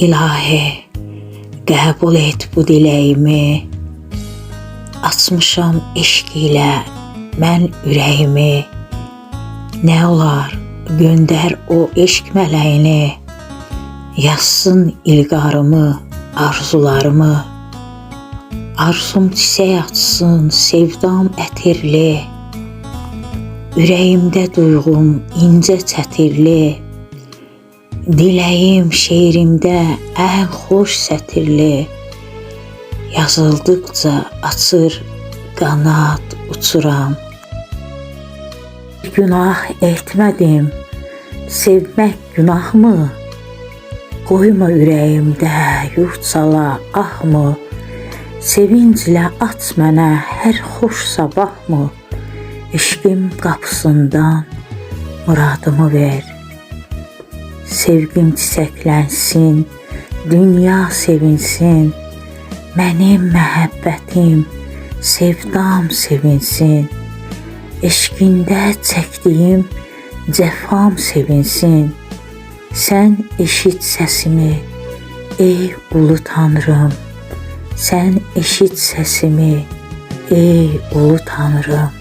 İlahi, qəbul et bu diləyimi. Açmışam eşq ilə mən ürəyimi. Nə olar, göndər o eşq mələyini. Yazsın ilqarımı, arzularımı. Arzum çiçək açsın, sevdam ətirli. Ürəyimdə duyğum incə çətirli. Diləyim şeirimdə ən xoş sətirli. Yazıldıqca açır qanat uçuram. Günah etmədim. Sevmək günahmı? Qoyma ürəyimdə yurd sala ahmı? Sevinclə aç mənə hər xoş sabahmı? Eşqim qapısından muradımı ver. Sevgim çiçəklənsin, dünya sevinsin. Mənim məhəbbətim, sevdam sevinsin. Eşqində çəkdiyim cəfam sevinsin. Sən eşit səsimi, ey ulu Tanrım. Sən eşit səsimi, ey ulu Tanrım.